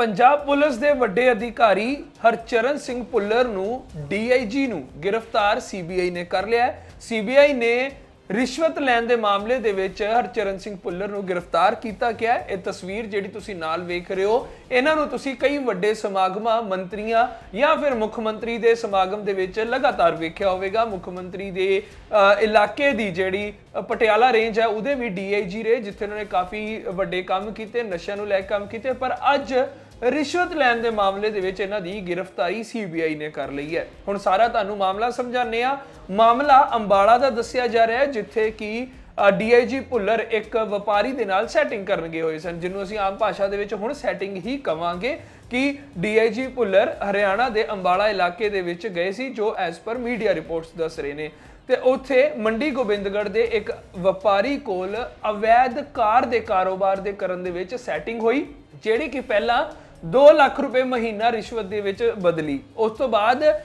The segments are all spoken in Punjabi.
ਪੰਜਾਬ ਪੁਲਿਸ ਦੇ ਵੱਡੇ ਅਧਿਕਾਰੀ ਹਰਚਰਨ ਸਿੰਘ ਭੁੱਲਰ ਨੂੰ ਡੀਆਈਜੀ ਨੂੰ ਗ੍ਰਿਫਤਾਰ ਸੀਬੀਆਈ ਨੇ ਕਰ ਲਿਆ ਹੈ। ਸੀਬੀਆਈ ਨੇ ਰਿਸ਼ਵਤ ਲੈਣ ਦੇ ਮਾਮਲੇ ਦੇ ਵਿੱਚ ਹਰਚਰਨ ਸਿੰਘ ਭੁੱਲਰ ਨੂੰ ਗ੍ਰਿਫਤਾਰ ਕੀਤਾ ਗਿਆ ਇਹ ਤਸਵੀਰ ਜਿਹੜੀ ਤੁਸੀਂ ਨਾਲ ਵੇਖ ਰਹੇ ਹੋ, ਇਹਨਾਂ ਨੂੰ ਤੁਸੀਂ ਕਈ ਵੱਡੇ ਸਮਾਗਮਾਂ, ਮੰਤਰੀਆਂ ਜਾਂ ਫਿਰ ਮੁੱਖ ਮੰਤਰੀ ਦੇ ਸਮਾਗਮ ਦੇ ਵਿੱਚ ਲਗਾਤਾਰ ਵੇਖਿਆ ਹੋਵੇਗਾ। ਮੁੱਖ ਮੰਤਰੀ ਦੇ ਇਲਾਕੇ ਦੀ ਜਿਹੜੀ ਪਟਿਆਲਾ ਰੇਂਜ ਹੈ, ਉਹਦੇ ਵੀ ਡੀਆਈਜੀ ਰਹੇ, ਜਿੱਥੇ ਉਹਨਾਂ ਨੇ ਕਾਫੀ ਵੱਡੇ ਕੰਮ ਕੀਤੇ, ਨਸ਼ਿਆਂ ਨੂੰ ਲੈ ਕੇ ਕੰਮ ਕੀਤੇ। ਪਰ ਅੱਜ ਰਿਸ਼ਵਤ ਲੈਣ ਦੇ ਮਾਮਲੇ ਦੇ ਵਿੱਚ ਇਹਨਾਂ ਦੀ ਗ੍ਰਿਫਤਾਰੀ ਸੀਬੀਆਈ ਨੇ ਕਰ ਲਈ ਹੈ। ਹੁਣ ਸਾਰਾ ਤੁਹਾਨੂੰ ਮਾਮਲਾ ਸਮਝਾਉਂਦੇ ਆ ਮਾਮਲਾ ਅੰਬਾਲਾ ਦਾ ਦੱਸਿਆ ਜਾ ਰਿਹਾ ਹੈ, ਜਿੱਥੇ ਕਿ ਡੀਆਈਜੀ ਭੁੱਲਰ ਇੱਕ ਵਪਾਰੀ ਦੇ ਨਾਲ ਸੈਟਿੰਗ ਕਰਨ ਗਏ ਹੋਏ ਸਨ, ਜਿਹਨੂੰ ਅਸੀਂ ਆਮ ਭਾਸ਼ਾ ਦੇ ਵਿੱਚ ਹੁਣ ਸੈਟਿੰਗ ਹੀ ਕਵਾਂਗੇ ਕਿ ਡੀਆਈਜੀ ਭੁੱਲਰ ਹਰਿਆਣਾ ਦੇ ਅੰਬਾਲਾ ਇਲਾਕੇ ਦੇ ਵਿੱਚ ਗਏ ਸੀ, ਜੋ ਐਸ ਪਰ ਮੀਡੀਆ ਰਿਪੋਰਟਸ ਦੱਸ ਰਹੇ ਨੇ। ਤੇ ਉੱਥੇ ਮੰਡੀ ਗੋਬਿੰਦਗੜ੍ਹ ਦੇ ਇੱਕ ਵਪਾਰੀ ਕੋਲ ਅਵੈਧ ਕਾਰ ਦੇ ਕਾਰੋਬਾਰ ਦੇ ਕਰਨ ਦੇ ਵਿੱਚ ਸੈਟਿੰਗ ਹੋਈ, ਜਿਹੜੀ ਕਿ ਪਹਿਲਾਂ 2 ਲੱਖ ਰੁਪਏ ਮਹੀਨਾ ਰਿਸ਼ਵਤ ਦੇ ਵਿੱਚ ਬਦਲੀ। ਉਸ ਤੋਂ ਬਾਅਦ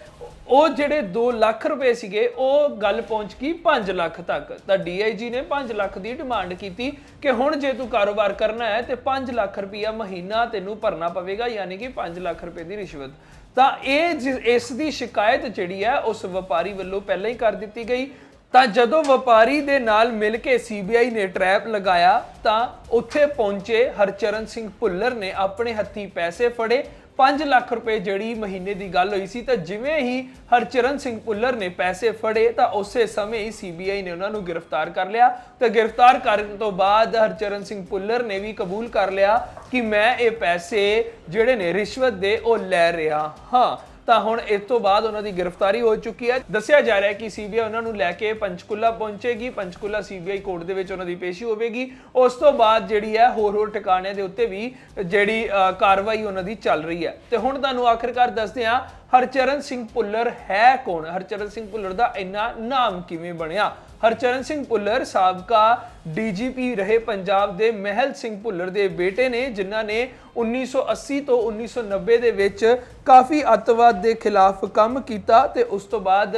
ਉਹ ਜਿਹੜੇ 2 ਲੱਖ ਰੁਪਏ ਸੀਗੇ, ਉਹ ਗੱਲ ਪਹੁੰਚ ਗਈ 5 ਲੱਖ ਤੱਕ। ਤਾਂ ਡੀਆਈਜੀ ਨੇ 5 ਲੱਖ ਦੀ ਡਿਮਾਂਡ ਕੀਤੀ ਕਿ ਹੁਣ ਜੇ ਤੂੰ ਕਾਰੋਬਾਰ ਕਰਨਾ ਹੈ, ਤੇ 5 ਲੱਖ ਰੁਪਇਆ ਮਹੀਨਾ ਤੈਨੂੰ ਭਰਨਾ ਪਵੇਗਾ, ਯਾਨੀ ਕਿ 5 ਲੱਖ ਰੁਪਏ ਦੀ ਰਿਸ਼ਵਤ। ਤਾਂ ਇਹ ਜਿ- ਇਸ ਦੀ ਸ਼ਿਕਾਇਤ ਜਿਹੜੀ ਹੈ, ਉਸ ਵਪਾਰੀ ਵੱਲੋਂ ਪਹਿਲਾਂ ਹੀ ਕਰ ਦਿੱਤੀ ਗਈ। ਤਾਂ ਜਦੋਂ ਵਪਾਰੀ ਦੇ ਨਾਲ ਮਿਲ ਕੇ ਸੀਬੀਆਈ ਨੇ ਟਰੈਪ ਲਗਾਇਆ, ਤਾਂ ਉੱਥੇ ਪਹੁੰਚੇ ਹਰਚਰਨ ਸਿੰਘ ਭੁੱਲਰ ਨੇ ਆਪਣੇ ਹੱਥੀ ਪੈਸੇ ਫੜੇ। 5 ਲੱਖ ਰੁਪਏ ਜਿਹੜੀ ਮਹੀਨੇ ਦੀ ਗੱਲ ਹੋਈ ਸੀ, ਤਾਂ ਜਿਵੇਂ ਹੀ ਹਰਚਰਨ ਸਿੰਘ ਭੁੱਲਰ ਨੇ ਪੈਸੇ ਫੜੇ, ਤਾਂ ਉਸੇ ਸਮੇਂ ਹੀ ਸੀਬੀਆਈ ਨੇ ਉਹਨਾਂ ਨੂੰ ਗ੍ਰਿਫਤਾਰ ਕਰ ਲਿਆ। ਤੇ ਗ੍ਰਿਫਤਾਰ ਕਰਨ ਤੋਂ ਬਾਅਦ ਹਰਚਰਨ ਸਿੰਘ ਭੁੱਲਰ ਨੇ ਵੀ ਕਬੂਲ ਕਰ ਲਿਆ ਕਿ ਮੈਂ ਇਹ ਪੈਸੇ ਜਿਹੜੇ ਨੇ ਰਿਸ਼ਵਤ ਦੇ, ਉਹ ਲੈ ਰਿਹਾ ਹਾਂ। ਤਾਂ ਹੁਣ ਇਸ ਤੋਂ ਬਾਅਦ ਉਹਨਾਂ ਦੀ ਗ੍ਰਿਫਤਾਰੀ ਹੋ ਚੁੱਕੀ ਹੈ। ਦੱਸਿਆ ਜਾ ਰਿਹਾ ਹੈ ਕਿ ਸੀਬੀਆਈ ਉਹਨਾਂ ਨੂੰ ਲੈ ਕੇ ਪੰਚਕੁਲਾ ਪਹੁੰਚੇਗੀ। ਪੰਚਕੁਲਾ ਸੀਬੀਆਈ ਕੋਰਟ ਦੇ ਵਿੱਚ ਉਹਨਾਂ ਦੀ ਪੇਸ਼ੀ ਹੋਵੇਗੀ। ਉਸ ਤੋਂ ਬਾਅਦ ਜਿਹੜੀ ਹੈ ਹੋਰ ਹੋਰ ਟਿਕਾਣਿਆਂ ਦੇ ਉੱਤੇ ਵੀ ਜਿਹੜੀ ਅ, ਕਾਰਵਾਈ ਉਹਨਾਂ ਦੀ ਚੱਲ ਰਹੀ ਹੈ। ਤੇ ਹੁਣ ਤੁਹਾਨੂੰ ਆਖਿਰਕਾਰ ਦੱਸਦੇ ਹਾਂ ਹਰਚਰਨ ਸਿੰਘ ਭੁੱਲਰ ਹੈ ਕੌਣ? ਹਰਚਰਨ ਸਿੰਘ ਭੁੱਲਰ ਦਾ ਇੰਨਾ ਨਾਮ ਕਿਵੇਂ ਬਣਿਆ? ਹਰਚਰਨ ਸਿੰਘ ਭੁੱਲਰ ਸਾਬਕਾ ਡੀਜੀਪੀ ਰਹੇ ਪੰਜਾਬ ਦੇ ਮਹਿਲ ਸਿੰਘ ਭੁੱਲਰ ਦੇ ਬੇਟੇ ਨੇ, ਜਿਨ੍ਹਾਂ ਨੇ 1980 ਤੋਂ 1990 ਦੇ ਵਿੱਚ ਕਾਫੀ ਅੱਤਵਾਦ ਦੇ ਖਿਲਾਫ ਕੰਮ ਕੀਤਾ ਤੇ ਉਸ ਤੋਂ ਬਾਅਦ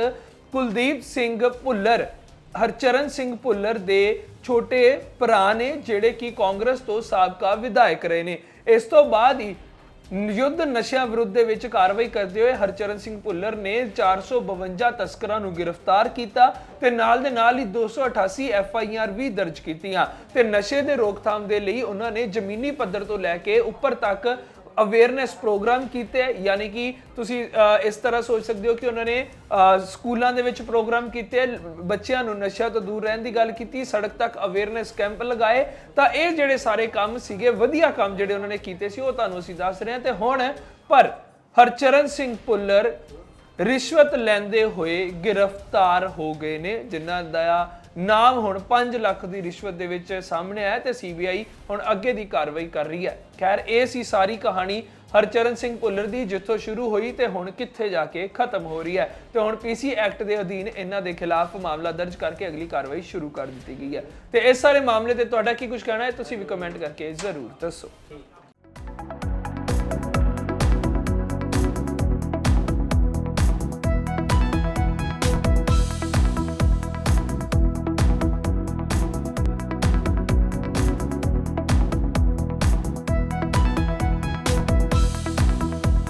ਕੁਲਦੀਪ ਸਿੰਘ ਭੁੱਲਰ, ਹਰਚਰਨ ਸਿੰਘ ਭੁੱਲਰ ਦੇ ਛੋਟੇ ਭਰਾ ਨੇ, ਜਿਹੜੇ ਕਿ ਕਾਂਗਰਸ ਤੋਂ ਸਾਬਕਾ ਵਿਧਾਇਕ ਰਹੇ ਨੇ। ਇਸ ਤੋਂ ਬਾਅਦ ਹੀ ਯੁੱਧ ਨਸ਼ਿਆਂ ਵਿਰੁੱਧ ਦੇ ਵਿੱਚ ਕਾਰਵਾਈ ਕਰਦੇ ਹੋਏ ਹਰਚਰਨ ਸਿੰਘ ਭੁੱਲਰ ਨੇ 452 ਤਸਕਰਾਂ ਨੂੰ ਗ੍ਰਿਫਤਾਰ ਕੀਤਾ ਤੇ ਨਾਲ ਦੇ ਨਾਲ ਹੀ 288 ਐਫ ਆਈ ਆਰ ਵੀ ਦਰਜ ਕੀਤੀਆਂ। ਤੇ ਨਸ਼ੇ ਦੇ ਰੋਕਥਾਮ ਦੇ ਲਈ ਉਹਨਾਂ ਨੇ ਜ਼ਮੀਨੀ ਪੱਧਰ ਤੋਂ ਲੈ ਕੇ ਉੱਪਰ ਤੱਕ ਅਵੇਅਰਨੈਸ ਪ੍ਰੋਗਰਾਮ ਕੀਤੇ ਯਾਨੀ ਕਿ ਤੁਸੀਂ ਇਸ ਤਰ੍ਹਾਂ ਸੋਚ ਸਕਦੇ ਹੋ ਕਿ ਉਹਨਾਂ ਨੇ ਸਕੂਲਾਂ ਦੇ ਵਿੱਚ ਪ੍ਰੋਗਰਾਮ ਕੀਤੇ ਬੱਚਿਆਂ ਨੂੰ ਨਸ਼ਾ ਤੋਂ ਦੂਰ ਰਹਿਣ ਦੀ ਗੱਲ ਕੀਤੀ, ਸੜਕ ਤੱਕ ਅਵੇਅਰਨੈਸ ਕੈਂਪ ਲਗਾਏ, ਤਾਂ ਇਹ ਜਿਹੜੇ ਸਾਰੇ ਕੰਮ ਸੀਗੇ, ਵਧੀਆ ਕੰਮ ਜਿਹੜੇ ਉਹਨਾਂ ਨੇ ਕੀਤੇ ਸੀ, ਉਹ ਤੁਹਾਨੂੰ ਅਸੀਂ ਦੱਸ ਰਹੇ ਹਾਂ। ਤੇ ਹੁਣ, ਪਰ ਹਰਚਰਨ ਸਿੰਘ ਭੁੱਲਰ ਰਿਸ਼ਵਤ ਲੈਂਦੇ ਹੋਏ ਗ੍ਰਿਫਤਾਰ ਹੋ ਗਏ ਨੇ, ਜਿਨ੍ਹਾਂ ਦਾ ਨਾਮ ਹੁਣ 5 ਲੱਖ ਦੀ ਰਿਸ਼ਵਤ ਦੇ ਵਿੱਚ ਸਾਹਮਣੇ ਆਇਆ ਤੇ ਸੀਬੀਆਈ ਹੁਣ ਅੱਗੇ ਦੀ ਕਾਰਵਾਈ ਕਰ ਰਹੀ ਹੈ। ਖੈਰ, ਇਹ ਸੀ ਸਾਰੀ ਕਹਾਣੀ ਹਰਚਰਨ ਸਿੰਘ ਭੁੱਲਰ ਦੀ, ਜਿੱਥੋਂ ਸ਼ੁਰੂ ਹੋਈ ਤੇ ਹੁਣ ਕਿੱਥੇ ਜਾ ਕੇ ਖਤਮ ਹੋ ਰਹੀ ਹੈ। ਤੇ ਹੁਣ ਪੀਸੀ ਐਕਟ ਦੇ ਅਧੀਨ ਇਹਨਾਂ ਦੇ ਖਿਲਾਫ ਮਾਮਲਾ ਦਰਜ ਕਰਕੇ ਅਗਲੀ ਕਾਰਵਾਈ ਸ਼ੁਰੂ ਕਰ ਦਿੱਤੀ ਗਈ ਹੈ। ਤੇ ਇਸ ਸਾਰੇ ਮਾਮਲੇ ਤੇ ਤੁਹਾਡਾ ਕੀ ਕੁਝ ਕਹਿਣਾ ਹੈ, ਤੁਸੀਂ ਵੀ ਕਮੈਂਟ ਕਰਕੇ ਜ਼ਰੂਰ ਦੱਸੋ।